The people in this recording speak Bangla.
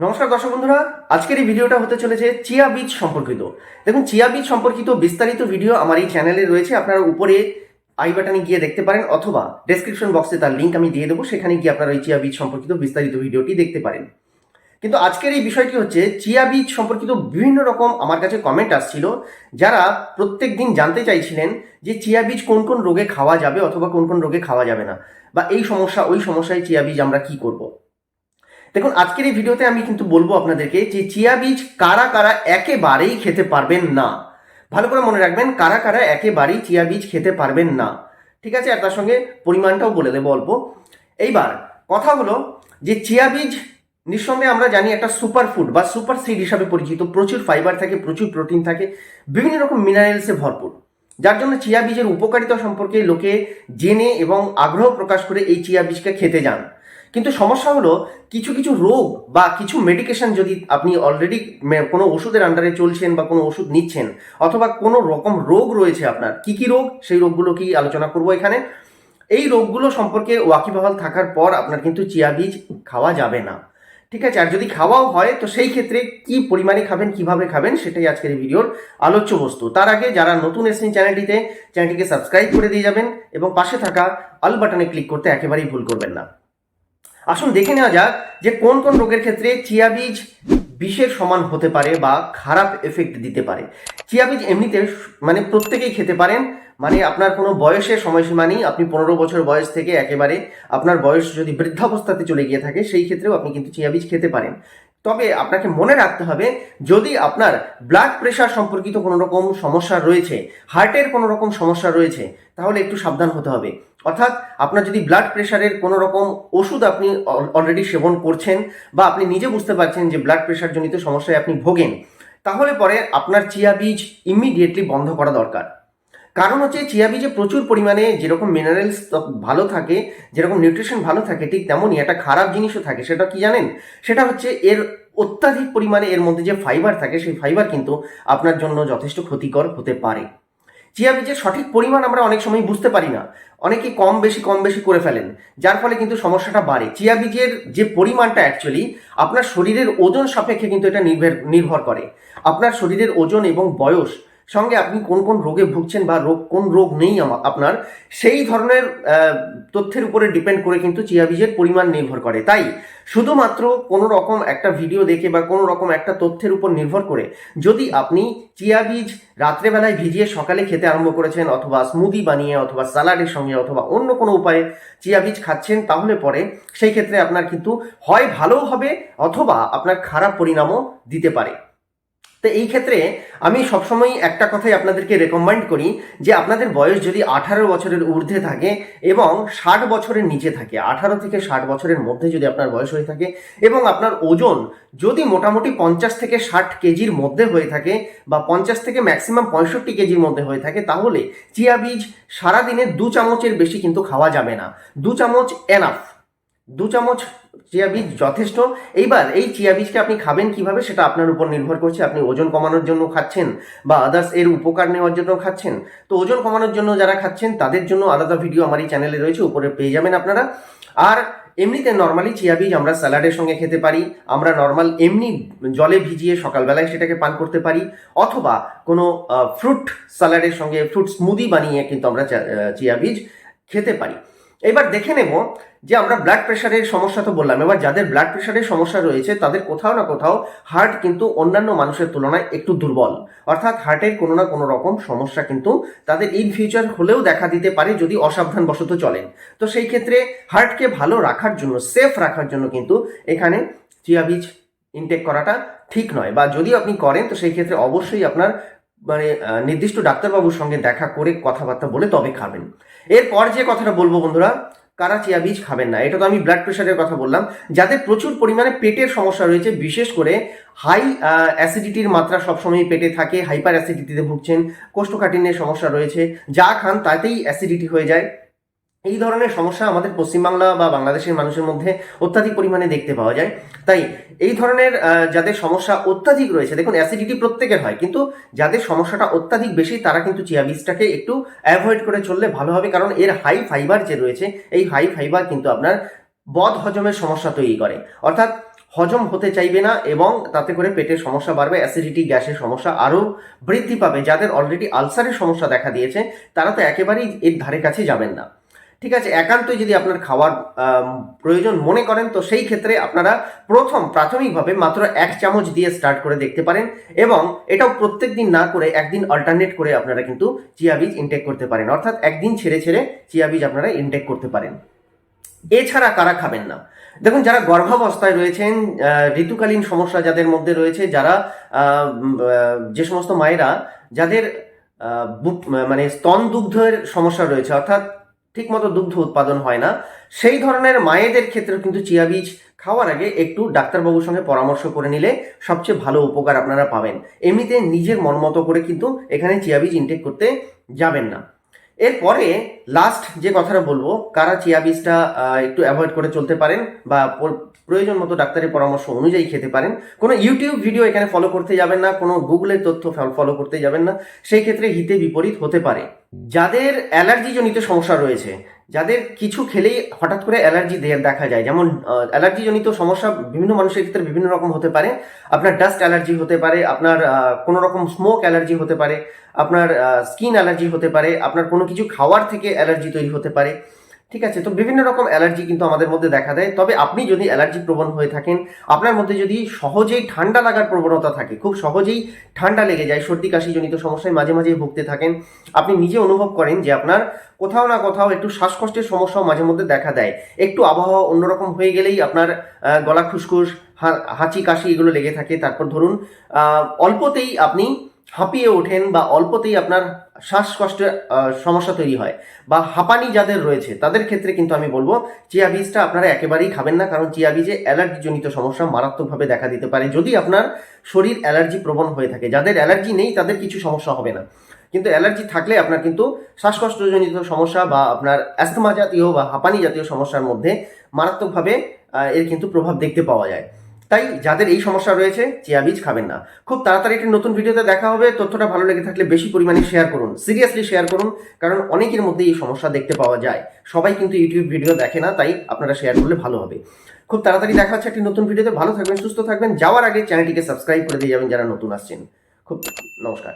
নমস্কার দর্শক বন্ধুরা, আজকের এই ভিডিওটা হতে চলেছে চিয়া বীজ সম্পর্কিত। দেখুন, চিয়া বীজ সম্পর্কিত বিস্তারিত ভিডিও আমার এই চ্যানেলে রয়েছে, আপনারা উপরে আই বাটনে গিয়ে দেখতে পারেন, অথবা ডেসক্রিপশন বক্সে তার লিঙ্ক আমি দিয়ে দেবো, সেখানে গিয়ে আপনারা ওই চিয়া বীজ সম্পর্কিত বিস্তারিত ভিডিওটি দেখতে পারেন। কিন্তু আজকের এই বিষয়টি হচ্ছে, চিয়া বীজ সম্পর্কিত বিভিন্ন রকম আমার কাছে কমেন্ট আসছিল, যারা প্রত্যেক দিন জানতে চাইছিলেন যে চিয়া বীজ কোন কোন রোগে খাওয়া যাবে অথবা কোন কোন রোগে খাওয়া যাবে না, বা এই সমস্যা, ওই সমস্যায় চিয়া বীজ আমরা কি করব। দেখুন, আজকের এই ভিডিওতে আমি কিন্তু বলব আপনাদেরকে যে চিয়া বীজ কারা কারা একেবারেই খেতে পারবেন না। ভালো করে মনে রাখবেন, কারা কারা একেবারেই চিয়া বীজ খেতে পারবেন না। ঠিক আছে? আর তার সঙ্গে পরিমাণটাও বলে দেবো অল্প। এইবার, কথা হলো যে চিয়া বীজ, নিঃসন্দেহে আমরা জানি একটা সুপার ফুড বা সুপার সিড হিসাবে পরিচিত, প্রচুর ফাইবার থাকে, প্রচুর প্রোটিন থাকে, বিভিন্ন রকম মিনারেলসে ভরপুর। যার জন্য চিয়া বীজের উপকারিতা সম্পর্কে লোকে জেনে এবং আগ্রহ প্রকাশ করে এই চিয়া বীজকে খেতে যান। কিন্তু সমস্যা হলো কিছু কিছু রোগ বা কিছু মেডিকেশন যদি আপনি অলরেডি কোনো ওষুধের আন্ডারে চলছেন বা কোনো ওষুধ নিচ্ছেন অথবা কোনো রকম রোগ রয়েছে আপনার, কি কি রোগ? সেই রোগগুলো কি আলোচনা করব এখানে। এই রোগগুলো সম্পর্কে ওয়াকিবহাল থাকার পর আপনার কিন্তু চিয়া বীজ খাওয়া যাবে না। ঠিক আছে? আর যদি খাওয়াও হয়, তো সেই ক্ষেত্রে কি পরিমাণে খাবেন, কীভাবে খাবেন, সেটাই আজকের ভিডিওর আলোচ্য বস্তু। তার আগে যারা নতুন এসেছেন চ্যানেলটিতে, চ্যানেলটিকে সাবস্ক্রাইব করে দিয়ে যাবেন এবং পাশে থাকা অল বাটনে ক্লিক করতে একেবারেই ভুল করবেন না। আসুন দেখে নেওয়া যাক যে কোন কোন রোগের ক্ষেত্রে চিয়া বীজ বিষের সমান হতে পারে বা খারাপ এফেক্ট দিতে পারে। চিয়া বীজ এমনিতে মানে প্রত্যেকেই খেতে পারেন। মানে আপনার কোনো বয়সের সময়সীমা নেই, আপনি পনেরো বছর বয়স থেকে একেবারে আপনার বয়স যদি বৃদ্ধাবস্থাতে চলে গিয়ে থাকে, সেই ক্ষেত্রেও আপনি কিন্তু চিয়া বীজ খেতে পারেন। তবে আপনাকে মনে রাখতে হবে, যদি আপনার ব্লাড প্রেশার সম্পর্কিত কোনো রকম সমস্যা রয়েছে হার্টের কোনো রকম সমস্যা রয়েছে, তাহলে একটু সাবধান হতে হবে। অর্থাৎ আপনার যদি ব্লাড প্রেশারের কোনো রকম ওষুধ আপনি অলরেডি সেবন করছেন বা আপনি নিজে বুঝতে পারছেন যে ব্লাড প্রেশার জনিত সমস্যায় আপনি ভোগেন, তাহলে পরে আপনার চিয়া বীজ ইমিডিয়েটলি বন্ধ করা দরকার। কারণ হচ্ছে চিয়া বীজে প্রচুর পরিমাণে যেরকম মিনারেলস ভালো থাকে, যেরকম নিউট্রিশন ভালো থাকে, ঠিক তেমনই একটা খারাপ জিনিসও থাকে, সেটা কি জানেন? সেটা হচ্ছে এর অত্যাধিক পরিমাণে এর মধ্যে যে ফাইবার থাকে, সেই ফাইবার কিন্তু আপনার জন্য যথেষ্ট ক্ষতিকর হতে পারে। চিয়া বীজের সঠিক পরিমাণ আমরা অনেক সময় বুঝতে পারি না। অনেকে কম বেশি কম বেশি করে ফেলেন। যার ফলে কিন্তু সমস্যাটা বাড়ে। চিয়া বীজের যে পরিমাণটা অ্যাকচুয়ালি আপনার শরীরের ওজন সাপেক্ষে কিন্তু এটা নির্ভর নির্ভর করে। আপনার শরীরের ওজন এবং বয়স সঙ্গে আপনি কোন কোন রোগে ভুগছেন বা রোগ কোন রোগ নেই আপনার, সেই ধরনের তথ্যের উপরে ডিপেন্ড করে কিন্তু চিয়া বীজের পরিমাণ নির্ভর করে। তাই শুধুমাত্র কোনো রকম একটা ভিডিও দেখে বা কোনো রকম একটা তথ্যের উপর নির্ভর করে যদি আপনি চিয়া বীজ রাত্রেবেলায় ভিজিয়ে সকালে খেতে আরম্ভ করেছেন অথবা স্মুদি বানিয়ে অথবা স্যালাডের সঙ্গে অথবা অন্য কোনো উপায়ে চিয়া বীজ খাচ্ছেন তাহলে পরে সেই ক্ষেত্রে আপনার কিন্তু হয় ভালো হবে অথবা আপনার খারাপ পরিণামও দিতে পারে। তো এই ক্ষেত্রে আমি সবসময় একটা কথাই আপনাদেরকে রেকমেন্ড করি যে আপনাদের বয়স যদি আঠারো বছরের ঊর্ধ্বে থাকে এবং ষাট বছরের নিচে থাকে, আঠারো থেকে ষাট বছরের মধ্যে যদি আপনার বয়স হয়ে থাকে এবং আপনার ওজন যদি মোটামুটি পঞ্চাশ থেকে ষাট কেজির মধ্যে হয়ে থাকে বা পঞ্চাশ থেকে ম্যাক্সিমাম পঁয়ষট্টি কেজির মধ্যে হয়ে থাকে, তাহলে চিয়া বীজ সারাদিনে দু চামচের বেশি কিন্তু খাওয়া যাবে না। দু চামচ এনাফ দু চামচ চিয়া বীজ যথেষ্ট। এইবার এই চিয়া বীজকে আপনি খাবেন কীভাবে সেটা আপনার উপর নির্ভর করছে। আপনি ওজন কমানোর জন্য খাচ্ছেন বা আদার্স এর উপকার নেওয়ার জন্য খাচ্ছেন। তো ওজন কমানোর জন্য যারা খাচ্ছেন, তাদের জন্য আলাদা ভিডিও আমার এই চ্যানেলে রয়েছে, উপরে পেয়ে যাবেন আপনারা। আর এমনিতে নর্মালি চিয়া বীজ আমরা স্যালাডের সঙ্গে খেতে পারি। আমরা নর্মাল এমনি জলে ভিজিয়ে সকালবেলায় সেটাকে পান করতে পারি। অথবা কোনো ফ্রুট স্যালাডের সঙ্গে ফ্রুট স্মুদি বানিয়ে কিন্তু আমরা চিয়া বীজ খেতে পারি। এবার দেখে নেব যে আমরা ব্লাড প্রেশারের সমস্যা তো বললাম। এবার যাদের ব্লাড প্রেশারের সমস্যা রয়েছে, তাদের কোথাও না কোথাও হার্ট কিন্তু অন্যান্য মানুষের তুলনায় একটু দুর্বল। অর্থাৎ হার্টের কোনো না কোনো রকম সমস্যা কিন্তু তাদের ইন ফিউচার হলেও দেখা দিতে পারে যদি অসাবধান বশত চলেন। তো সেই ক্ষেত্রে হার্টকে ভালো রাখার জন্য সেফ রাখার জন্য কিন্তু এখানে চিয়া বীজ ইনটেক করাটা ঠিক নয়। বা যদি আপনি করেন, তো সেই ক্ষেত্রে অবশ্যই আপনার মানে নির্দিষ্ট ডাক্তারবাবুর সঙ্গে দেখা করে কথাবার্তা বলে তবে খাবেন। এরপর যে কথাটা বলব বন্ধুরা, কারা চিয়া বীজ খাবেন না, এটা তো আমি ব্লাড প্রেশারের কথা বললাম যাদের প্রচুর পরিমাণে পেটের সমস্যা রয়েছে, বিশেষ করে হাই অ্যাসিডিটির মাত্রা সবসময় পেটে থাকে হাইপার অ্যাসিডিটিতে ভুগছেন, কোষ্ঠকাঠিন্যের সমস্যা রয়েছে, যা খান তাতেই অ্যাসিডিটি হয়ে যায়। এই ধরনের সমস্যা আমাদের পশ্চিমবাংলা বা বাংলাদেশের মানুষের মধ্যে অত্যাধিক পরিমাণে দেখতে পাওয়া যায়। তাই এই ধরনের যাদের সমস্যা অত্যাধিক রয়েছে, দেখুন অ্যাসিডিটি প্রত্যেকের হয়, কিন্তু যাদের সমস্যাটা অত্যাধিক বেশি, তারা কিন্তু চিয়া বীজটাকে একটু অ্যাভয়েড করে চললে ভালো হবে, কারণ এর হাই ফাইবার যে রয়েছে, এই হাই ফাইবার কিন্তু আপনার বদ হজমের সমস্যা তৈরি করে। অর্থাৎ হজম হতে চাইবে না এবং তাতে করে পেটের সমস্যা বাড়বে অ্যাসিডিটি গ্যাসের সমস্যা আরও বৃদ্ধি পাবে। যাদের অলরেডি আলসারের সমস্যা দেখা দিয়েছে, তারা তো একেবারেই এর ধারে কাছে যাবেন না। ঠিক আছে, একান্তই যদি আপনার খাওয়ার প্রয়োজন মনে করেন, তো সেই ক্ষেত্রে আপনারা প্রথম প্রাথমিকভাবে মাত্র এক চামচ দিয়ে স্টার্ট করে দেখতে পারেন এবং এটাও প্রত্যেক দিন না করে একদিন অল্টারনেট করে আপনারা কিন্তু চিয়া বীজ ইনটেক করতে পারেন। অর্থাৎ একদিন ছেড়ে ছেড়ে চিয়া বীজ আপনারা ইনটেক করতে পারেন। এছাড়া কারা খাবেন না? দেখুন, যারা গর্ভাবস্থায় রয়েছেন ঋতুকালীন সমস্যা যাদের মধ্যে রয়েছে, যারা যে সমস্ত মায়েরা, যাদের মানে স্তন দুগ্ধের সমস্যা রয়েছে, অর্থাৎ ঠিকমতো দুগ্ধ উৎপাদন হয় না। সেই ধরনের মায়েদের ক্ষেত্রেও কিন্তু চিয়া বীজ খাওয়ার আগে একটু ডাক্তারবাবুর সঙ্গে পরামর্শ করে নিলে সবচেয়ে ভালো উপকার আপনারা পাবেন। এমনিতে নিজের মন মতো করে কিন্তু এখানে চিয়া বীজ ইনটেক করতে যাবেন না। এরপরে লাস্ট যে কথাটা বলব, কারা চিয়া বীজটা একটু অ্যাভয়েড করে চলতে পারেন বা প্রয়োজন মতো ডাক্তারের পরামর্শ অনুযায়ী খেতে পারেন। কোনো ইউটিউব ভিডিও এখানে ফলো করতে যাবেন না, কোনো গুগলের তথ্য ফলো করতে যাবেন না। সেই ক্ষেত্রে হিতে বিপরীত হতে পারে। যাদের অ্যালার্জিজনিত সমস্যা রয়েছে যাদের কিছু খেলেই হঠাৎ করে অ্যালার্জি দেখা যায়, যেমন অ্যালার্জিজনিত সমস্যা বিভিন্ন মানুষের ক্ষেত্রে বিভিন্ন রকম হতে পারে। আপনার ডাস্ট অ্যালার্জি হতে পারে, আপনার কোনো রকম স্মোক অ্যালার্জি হতে পারে, আপনার স্কিন অ্যালার্জি হতে পারে, আপনার কোনো কিছু খাওয়ার থেকে অ্যালার্জি তৈরি হতে পারে। ঠিক আছে, তো বিভিন্ন রকম অ্যালার্জি কিন্তু আমাদের মধ্যে দেখা দেয়। তবে আপনি যদি অ্যালার্জি প্রবণ হয়ে থাকেন, আপনার মধ্যে যদি সহজেই ঠান্ডা লাগার প্রবণতা থাকে, খুব সহজেই ঠান্ডা লেগে যায়, সর্দি, কাশি জনিত সমস্যায় মাঝে মাঝে ভুগতে থাকেন, আপনি নিজে অনুভব করেন যে আপনার কোথাও না কোথাও একটু শ্বাসকষ্টের সমস্যাও মাঝে মধ্যে দেখা দেয়। একটু আবহাওয়া অন্যরকম হয়ে গেলেই আপনার গলা খুসখুস হাঁচি, কাশি এগুলো লেগে থাকে। তারপর ধরুন অল্পতেই আপনি হাঁপিয়ে ওঠেন বা অল্পতেই আপনার শ্বাসকষ্টের সমস্যা তৈরি হয় বা হাঁপানি যাদের রয়েছে, তাদের ক্ষেত্রে কিন্তু আমি বলব, চিয়া বীজটা আপনারা একেবারেই খাবেন না, কারণ চিয়া বীজে অ্যালার্জিজনিত সমস্যা মারাত্মকভাবে দেখা দিতে পারে যদি আপনার শরীর অ্যালার্জি প্রবণ হয়ে থাকে। যাদের অ্যালার্জি নেই, তাদের কিছু সমস্যা হবে না। কিন্তু অ্যালার্জি থাকলে আপনার কিন্তু শ্বাসকষ্টজনিত সমস্যা বা আপনার অ্যাস্থমা জাতীয় বা হাঁপানি জাতীয় সমস্যার মধ্যে মারাত্মকভাবে এর কিন্তু প্রভাব দেখতে পাওয়া যায়। তাই যাদের এই সমস্যা রয়েছে, চিয়া বীজ খাবেন না। খুব তাড়াতাড়ি একটি নতুন ভিডিওতে দেখা হবে। তথ্যটা ভালো লেগে থাকলে বেশি পরিমাণে শেয়ার করুন। সিরিয়াসলি শেয়ার করুন, কারণ অনেকের মধ্যে এই সমস্যা দেখতে পাওয়া যায়। সবাই কিন্তু ইউটিউব ভিডিও দেখে না, তাই আপনারা শেয়ার করলে ভালো হবে। খুব তাড়াতাড়ি দেখা হচ্ছে একটি নতুন ভিডিওতে। ভালো থাকবেন, সুস্থ থাকবেন। যাওয়ার আগে চ্যানেলটিকে সাবস্ক্রাইব করে দিয়ে যাবেন যারা নতুন আসছেন। খুব, নমস্কার।